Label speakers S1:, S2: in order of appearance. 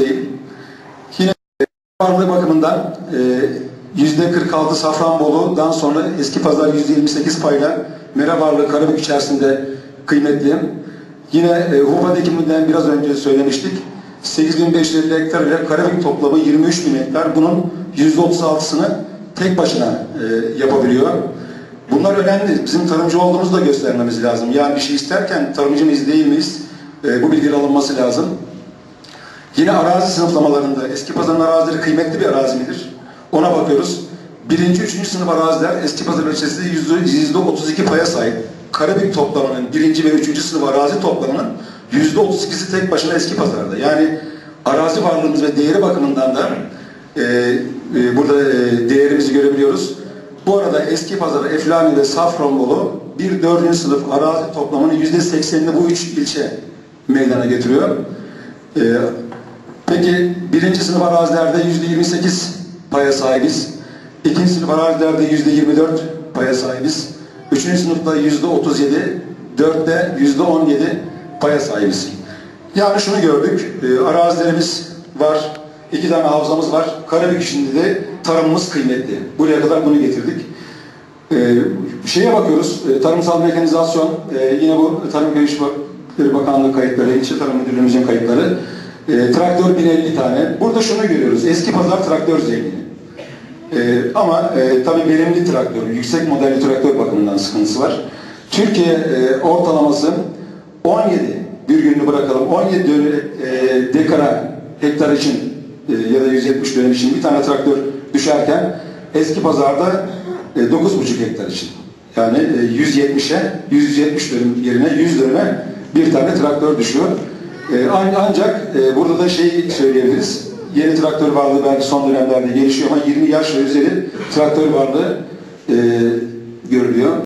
S1: değil. Yine varlığı bakımından e, yüzde 46 Safranbolu'dan sonra eski pazar yüzde 28 payla mera varlığı Karabük içerisinde kıymetli. Yine e, Hupa dikiminden biraz önce söylemiştik. 8550 hektar ile Karabük toplamı 23 bin hektar. Bunun yüzde 36'sını tek başına e, yapabiliyor. Bunlar önemli. Bizim tarımcı olduğumuzu da göstermemiz lazım. Yani bir şey isterken tarımcı mıyız değil miyiz? E, bu bilgiler alınması lazım. Yine arazi sınıflamalarında eski pazarın arazileri kıymetli bir arazi midir? Ona bakıyoruz. Birinci, üçüncü sınıf araziler eski pazar ölçüsünde yüzde, yüzde 32 paya sahip. Karabük toplamının birinci ve üçüncü sınıf arazi toplamının yüzde 32'si tek başına eski pazarda. Yani arazi varlığımız ve değeri bakımından da e, e, burada e, değerimizi görebiliyoruz. Bu arada eski pazarı Eflani ve Safranbolu bir dördüncü sınıf arazi toplamının yüzde seksenini bu üç ilçe meydana getiriyor. E, birinci sınıf arazilerde yüzde 28 paya sahibiz. İkinci sınıf arazilerde yüzde 24 paya sahibiz. Üçüncü sınıfta yüzde 37, dörtte yüzde 17 paya sahibiz. Yani şunu gördük, e, arazilerimiz var, iki tane havzamız var. Karabük içinde de tarımımız kıymetli. Buraya kadar bunu getirdik. E, şeye bakıyoruz, e, tarımsal mekanizasyon, e, yine bu Tarım ve İşleri Bakanlığı kayıtları, İlçe Tarım Müdürlüğümüzün kayıtları. E, traktör 1050 tane. Burada şunu görüyoruz, eski pazar traktör zengini. E, ama e, tabii verimli traktör, yüksek modelli traktör bakımından sıkıntısı var. Türkiye e, ortalaması 17, bir gününü bırakalım, 17 dönüm, e, dekara hektar için e, ya da 170 dönüm için bir tane traktör düşerken eski pazarda e, 9,5 hektar için. Yani e, 170'e, 170 dönüm yerine 100 dönüme bir tane traktör düşüyor. E, an- ancak e, burada da şey söyleyebiliriz. Yeni traktör varlığı belki son dönemlerde gelişiyor ama 20 yaş ve üzeri traktör varlığı e, görülüyor.